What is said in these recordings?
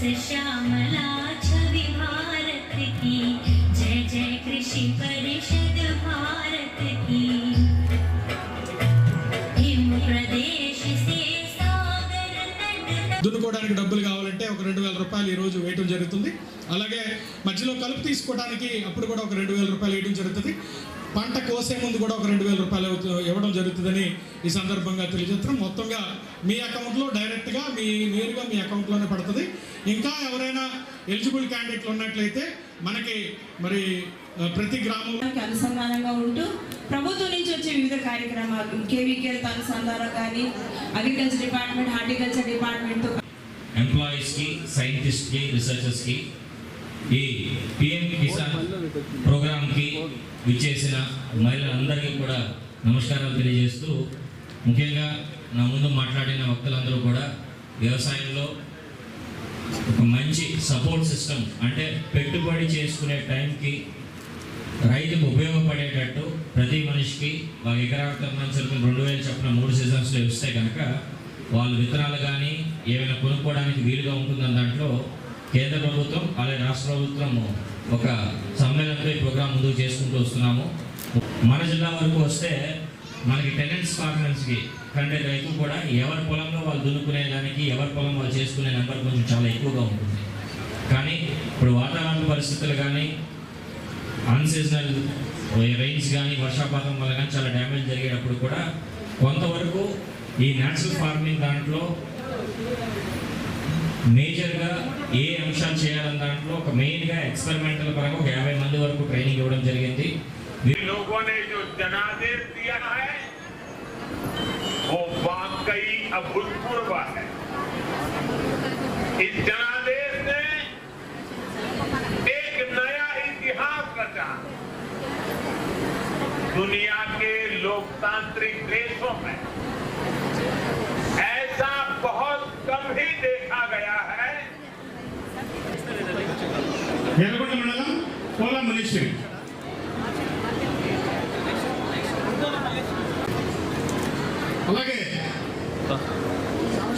श्यामला छवि भारत की जय जय कृषि परिषद भारत की हिम प्रदेश से सागर तट तक దున్నుకోవడానికి డబ్బులు కావాలంటే ఒక రెండు వేల రూపాయలు ఈ రోజు వేయటం జరుగుతుంది అలాగే మధ్యలో కలుపు తీసుకోవడానికి అప్పుడు కూడా ఒక రెండు వేల రూపాయలు వేయడం జరుగుతుంది పంట కోసే ముందు కూడా ఒక రెండు వేల రూపాయలు ఇవ్వడం జరుగుతుందని ఈ సందర్భంగా తెలియజేస్తున్నాం. మొత్తంగా మీ అకౌంట్లో డైరెక్ట్గా మీ నేరుగా మీ అకౌంట్లోనే పడుతుంది. ఇంకా ఎవరైనా ఎలిజిబుల్ క్యాండిడేట్లు ఉన్నట్లయితే మనకి మరి ప్రతి గ్రామంలో దానికి అనుసంధానంగా ఉంటూ ప్రభుత్వం నుంచి వచ్చే వివిధ కార్యక్రమాలు కేవీకేలతో అనుసంధానం కానీ అగ్రికల్చర్ డిపార్ట్మెంట్ హార్టికల్చర్ డిపార్ట్మెంట్తో ఎంప్లాయీస్కి సైంటిస్ట్కి రీసెర్చర్స్కి ఈ పిఎం కిసాన్ ప్రోగ్రాంకి విచ్చేసిన మహిళలందరికీ కూడా నమస్కారాలు తెలియజేస్తూ ముఖ్యంగా నా ముందు మాట్లాడిన వక్తలందరూ కూడా వ్యవసాయంలో ఒక మంచి సపోర్ట్ సిస్టమ్ అంటే పెట్టుబడి చేసుకునే టైంకి రైతుకు ఉపయోగపడేటట్టు ప్రతి మనిషికి వాళ్ళ ఎకరాకు సంబంధించిన రెండు వేలు చొప్పున మూడు సీజన్స్లో ఇస్తే కనుక వాళ్ళు విత్తనాలు కానీ ఏమైనా కొనుక్కోవడానికి వీలుగా ఉంటుందని దాంట్లో కేంద్ర ప్రభుత్వం అలాగే రాష్ట్ర ప్రభుత్వం ఒక సమ్మేళనంతో ఈ ప్రోగ్రాం ముందుకు చేసుకుంటూ వస్తున్నాము. మన జిల్లా వరకు వస్తే మనకి టెనెంట్స్ ఫార్మర్స్కి కంటే రైతు కూడా ఎవరి పొలంలో వాళ్ళు దున్నుకునే దానికి ఎవరి పొలం వాళ్ళు చేసుకునే నెంబర్ కొంచెం చాలా ఎక్కువగా ఉంటుంది. కానీ ఇప్పుడు వాతావరణ పరిస్థితులు కానీ అన్సీజనల్ రైన్స్ కానీ వర్షాపాతం వల్ల కానీ చాలా డ్యామేజ్ జరిగేటప్పుడు కూడా కొంతవరకు ఈ న్యాచురల్ ఫార్మింగ్ దాంట్లో మేజర్గా ఏ అంశాలు చేయాలన్న దాంట్లో ఒక మెయిన్గా ఎక్స్పెరిమెంటల్ పరంగా ఒక యాభై మంది వరకు ట్రైనింగ్ ఇవ్వడం జరిగింది लोगों ने जो जनादेश दिया है वो वाकई अभूतपूर्व है इस जनादेश ने एक नया इतिहास रचा दुनिया के लोकतांत्रिक देशों में కోలా అలాగే.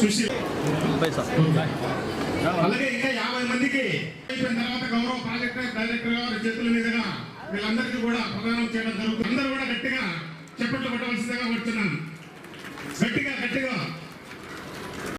సుశీల్. అలాగే ఇంకా యాభై మందికి అయిపోయిన తర్వాత గౌరవ ప్రాజెక్ట్ డైరెక్టర్ గారి చేతుల మీదుగా వీళ్ళందరికీ కూడా ప్రదానం చేయడం జరుగుతుంది. అందరూ కూడా గట్టిగా చెప్పట్లు కొట్టవలసిందిగా వచ్చున్నాను గట్టిగా గట్టిగా.